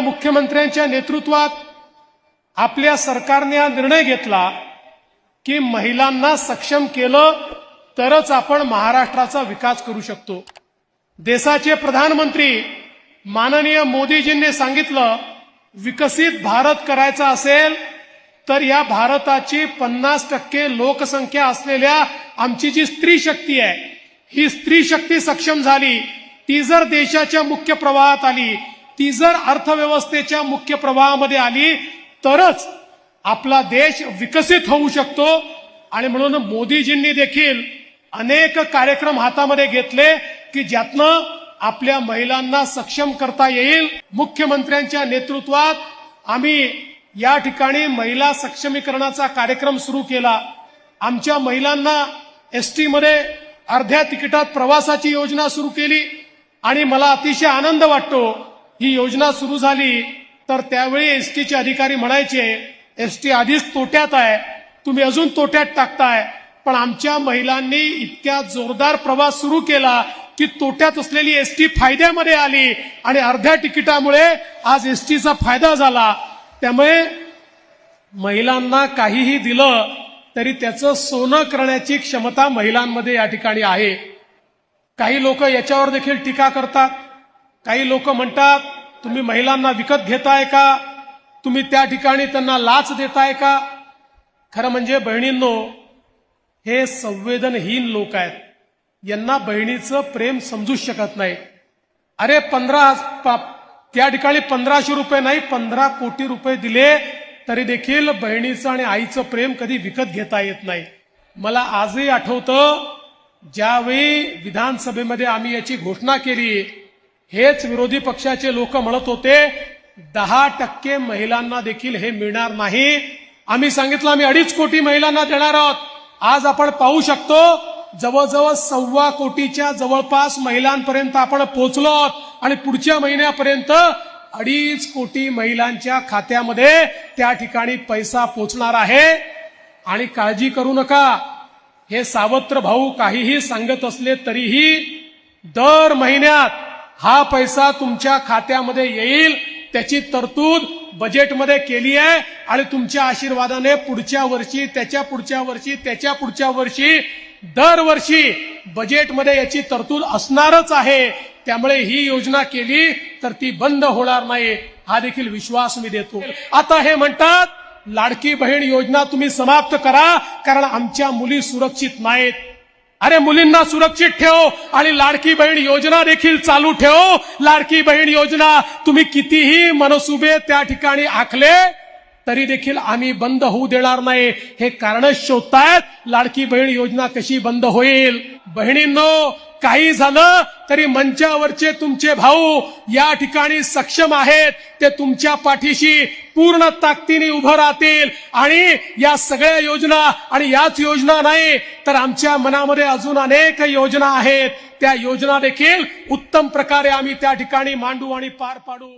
मुख्यमंत्र्यांच्या नेतृत्वात आपल्या सरकारने हा निर्णय घेतला की महिलांना सक्षम केलं तरच आपण महाराष्ट्राचा विकास करू शकतो. देशाचे प्रधानमंत्री माननीय मोदीजींनी सांगितलं विकसित भारत करायचा असेल तर या भारताची पन्नास टक्के लोकसंख्या असलेल्या आमची जी स्त्री शक्ती आहे ही स्त्री शक्ती सक्षम झाली ती जर देशाच्या मुख्य प्रवाहात आली ती जर अर्थव्यवस्थेच्या मुख्य प्रवाहामध्ये आली तरच आपला देश विकसित होऊ शकतो. आणि म्हणून मोदीजींनी देखील अनेक कार्यक्रम हातामध्ये घेतले की ज्यातनं आपल्या महिलांना सक्षम करता येईल. मुख्यमंत्र्यांच्या नेतृत्वात आम्ही या ठिकाणी महिला सक्षमीकरणाचा कार्यक्रम सुरू केला. आमच्या महिलांना एस टीमध्ये अर्ध्या तिकिटात प्रवासाची योजना सुरू केली. आणि मला अतिशय आनंद वाटतो ही योजना सुरू झाली तर त्यावेळी एसटीचे अधिकारी म्हणायचे एसटी आधीच तोट्यात आहे तुम्ही अजून तोट्यात टाकताय. पण आमच्या महिलांनी इतक्या जोरदार प्रवास सुरू केला की तोट्यात असलेली एसटी फायद्यामध्ये आली आणि अर्ध्या तिकिटामुळे आज एसटीचा फायदा झाला. त्यामुळे महिलांना काहीही दिलं तरी त्याचं सोनं करण्याची क्षमता महिलांमध्ये या ठिकाणी आहे. काही लोक याच्यावर देखील टीका करतात. काही लोक म्हणतात तुम्ही महिलांना विकत घेताय का? तुम्ही त्या ठिकाणी त्यांना लाच देताय का? खरं म्हणजे बहिणींनो हे संवेदनहीन लोक आहेत. यांना बहिणीचं प्रेम समजूच शकत नाही. अरे पंधरा त्या ठिकाणी पंधराशे रुपये नाही पंधरा कोटी रुपये दिले तरी देखील बहिणीचं आणि आईचं प्रेम कधी विकत घेता येत नाही. मला आजही आठवतं ज्यावेळी विधानसभेमध्ये आम्ही याची घोषणा केली हेच विरोधी पक्षाचे लोक म्हणत होते दहा टक्के महिलांना देखील हे मिळणार नाही. आम्ही सांगितलं आम्ही अडीच कोटी महिलांना देणार आहोत. आज आपण पाहू शकतो जवळजवळ सव्वा कोटीच्या जवळपास महिलांपर्यंत आपण पोहोचलो आहोत. आणि पुढच्या महिन्यापर्यंत अडीच कोटी महिलांच्या खात्यामध्ये त्या ठिकाणी पैसा पोचणार आहे. आणि काळजी करू नका. हे सावत्र भाऊ काहीही सांगत असले तरीही दर महिन्यात हा पैसा तुमच्या खात्यामध्ये येईल त्याची तरतूद बजेटमध्ये केली आहे आणि तुमच्या आशीर्वादाने पुढच्या वर्षी त्याच्या पुढच्या वर्षी त्याच्या पुढच्या वर्षी दरवर्षी बजेटमध्ये याची तरतूद असणारच आहे. त्यामुळे ही योजना केली तर ती बंद होणार नाही हा देखील विश्वास मी देतो. आता हे म्हणतात लाडकी बहीण योजना तुम्ही समाप्त करा कारण आमच्या मुली सुरक्षित नाहीत. अरे मुलींना सुरक्षित ठेव आणि लाडकी बहीण योजना देखील चालू ठेव. लाडकी बहीण योजना तुम्ही कितीही मनसुबे त्या ठिकाणी आखले तरी देखील आम्ही बंद होऊ देणार नाही. हे कारण शोधतायत लाडकी बहीण योजना कशी बंद होईल? बहिणींनो काही झालं तरी मंचावरचे तुमचे भाऊ या ठिकाणी सक्षम आहेत. ते तुमच्या पाठीशी पूर्ण ताकदीने उभं राहतील. आणि या सगळ्या योजना आणि याच योजना नाही तर आमच्या मनामध्ये अजून अनेक योजना आहेत. त्या योजना देखील उत्तम प्रकारे आम्ही त्या ठिकाणी मांडू आणि पार पाडू.